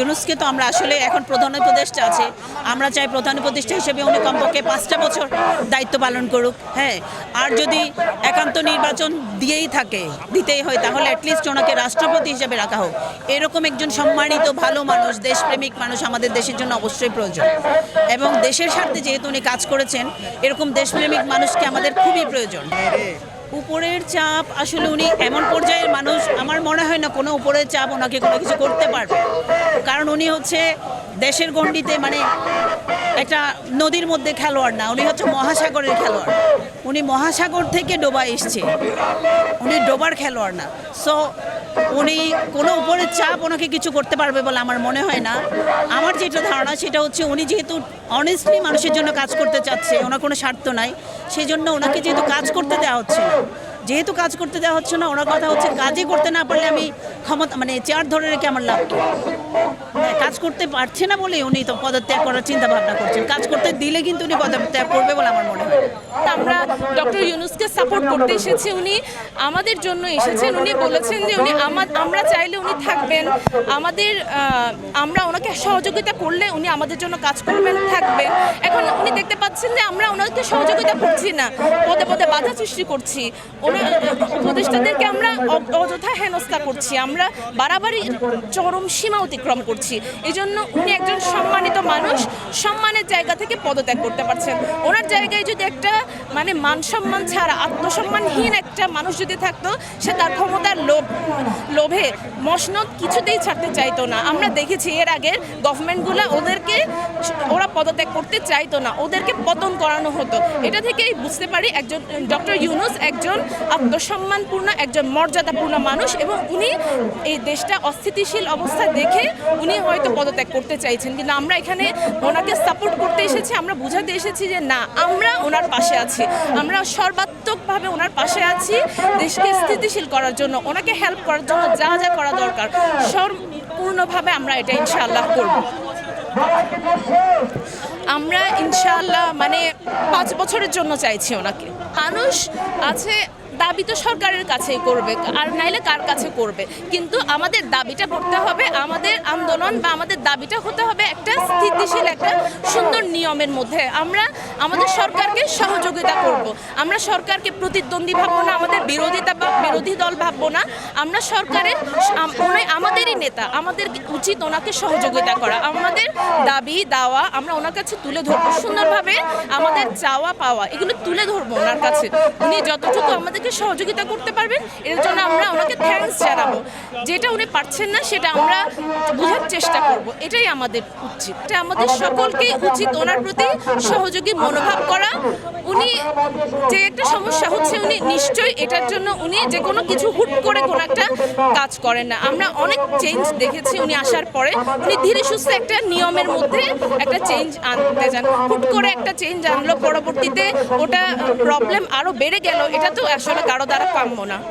ইউনুসকে তো আমরা আসলে এখন প্রধান উপদেষ্টা আছে। আমরা চাই প্রধান উপদেষ্টা হিসেবে উনি কমপক্ষে পাঁচটা বছর দায়িত্ব পালন করুক হ্যাঁ। আর যদি একান্ত নির্বাচন দিয়েই থাকে, দিতেই হয়, তাহলে অ্যাটলিস্ট ওনাকে রাষ্ট্রপতি হিসেবে রাখা হোক। এরকম একজন সম্মানিত, ভালো মানুষ, দেশপ্রেমিক মানুষ আমাদের দেশের জন্য অবশ্যই প্রয়োজন। এবং দেশের স্বার্থে যেহেতু উনি কাজ করেছেন, এরকম দেশপ্রেমিক মানুষকে আমাদের খুবই প্রয়োজন। উপরের চাপ আসলে উনি এমন পর্যায়ের মানুষ, আমার মনে হয় না কোনো উপরের চাপ ওনাকে কোনো কিছু করতে পারবে। কারণ উনি হচ্ছে দেশের গণ্ডিতে মানে একটা নদীর মধ্যে খেলোয়াড় না, উনি হচ্ছে মহাসাগরের খেলোয়াড়। উনি মহাসাগর থেকে ডোবা এসছে। উনি ডোবার খেলোয়াড় না। সো উনি কোনো উপরের চাপ ওনাকে কিছু করতে পারবে বলে আমার মনে হয় না। আমার যেটা ধারণা, সেটা হচ্ছে উনি যেহেতু অনেস্টলি মানুষের জন্য কাজ করতে চাচ্ছে, ওনার কোনো স্বার্থ নাই। সেই জন্য ওনাকে যেহেতু কাজ করতে দেওয়া হচ্ছে না, যেহেতু কাজ করতে দেওয়া হচ্ছে না, ওনার কথা হচ্ছে কাজই করতে না পারলে আমি ক্ষমতা মানে চেয়ার ধরে রেখে আমার লাভ কাজ করতে পারছে না বলে উনি তো পদত্যাগ করার চিন্তা ভাবনা করছেন। কাজ করতে দিলে কিন্তু উনি পদত্যাগ করবে বলে আমার মনে হয়। আমরা ডক্টর ইউনুসকে সাপোর্ট করতে এসেছি। উনি আমাদের জন্য এসেছেন। উনি বলেছেন যে উনি আমা- আমরা চাইলে উনি থাকবেন। আমাদের আমরা ওনাকে সহযোগিতা করলে উনি আমাদের জন্য কাজ করবেন, থাকবেন। এখন উনি দেখতে পাচ্ছেন যে আমরা ওনাকে সহযোগিতা করছি না। পদে পদে বাধা সৃষ্টি করছি। ওনার উপদেষ্টাদেরকে আমরা অযথা হেনস্থা করছি। আমরা বাড়াবাড়ি, চরম সীমা অতিক্রম করছি। এই জন্য উনি একজন সম্মানিত মানুষ, সম্মানের জায়গা থেকে পদত্যাগ করতে পারছেন। ওনার জায়গায় যদি একটা মানে মান সম্মান ছাড়া, আত্মসম্মানহীন একটা মানুষ যদি থাকতো, সে তার ক্ষমতার লোভ, লোভে মসনদ কিছুতেই ছাড়তে চাইতো না। আমরা দেখেছি এর আগে গভর্নমেন্টগুলো ওদেরকে, ওরা পদত্যাগ করতে চাইতো না। ওদেরকে পতন করানো হতো। এটা থেকেই বুঝতে পারি একজন, ডক্টর ইউনুস একজন আত্মসম্মানপূর্ণ, একজন মর্যাদাপূর্ণ মানুষ এবং উনি এই দেশটা অস্থিতিশীল অবস্থা দেখে উনি হয়তো পদত্যাগ করতে চাইছেন, কিন্তু আমরা এখানে ওনাকে সাপোর্ট করতে এসেছি, আমরা বুঝাতে এসেছি যে না, আমরা ওনার পাশে আছি। আমরা সর্বাত্মকভাবে ওনার পাশে আছি, দেশকে স্থিতিশীল করার জন্য, ওনাকে হেল্প করার জন্য যা যা করা দরকার, সম্পূর্ণভাবে আমরা এটা ইনশাআল্লাহ করব। আমরা ইনশাআল্লাহ মানে পাঁচ বছরের জন্য চাইছি ওনাকে। মানুষ আছে দাবি তো সরকারের কাছেই করবে, আর নাইলে কার কাছে করবে? কিন্তু আমাদের দাবিটা করতে হবে, আমাদের আন্দোলন বা আমাদের দাবিটা হতে হবে একটা স্থিতিশীল, একটা সুন্দর নিয়মের মধ্যে। আমরা আমাদের সরকারকে সহযোগিতা করব। আমরা সরকারকে প্রতিদ্বন্দ্বী ভাববো না, আমাদের বিরোধিতা বা বিরোধী দল ভাববো না। আমরা সরকারের আমাদেরই নেতা, আমাদের উচিত ওনাকে সহযোগিতা করা। আমাদের দাবি, দাওয়া আমরা ওনার কাছে তুলে ধরবো। সুন্দরভাবে আমাদের চাওয়া, পাওয়া এগুলো তুলে ধরবো ওনার কাছে। উনি যতটুকু আমাদেরকে সহযোগিতা করতে পারবেন, এর জন্য আমরা ওনাকে থ্যাঙ্কস জানাব। যেটা উনি পারছেন না, সেটা আমরা বোঝার চেষ্টা করব। এটাই আমাদের উচিত। এটা আমাদের সকলকে উচিত ওনার প্রতি সহযোগী মনোভাব করা, উনি যে একটা সমস্যা হচ্ছে, উনি নিশ্চয়ই এটার জন্য উনি যে কোনো কিছু হুট করে কোনো একটা কাজ করেন না। আমরা অনেক চেঞ্জ দেখেছি উনি আসার পরে। উনি ধীরে সুস্থে একটা নিয়মের মধ্যে একটা চেঞ্জ আনতে যান। হুট করে একটা চেঞ্জ আনলো, পরবর্তীতে ওটা প্রবলেম আরও বেড়ে গেল, এটা তো আসলে কারও দ্বারা কাম্য না।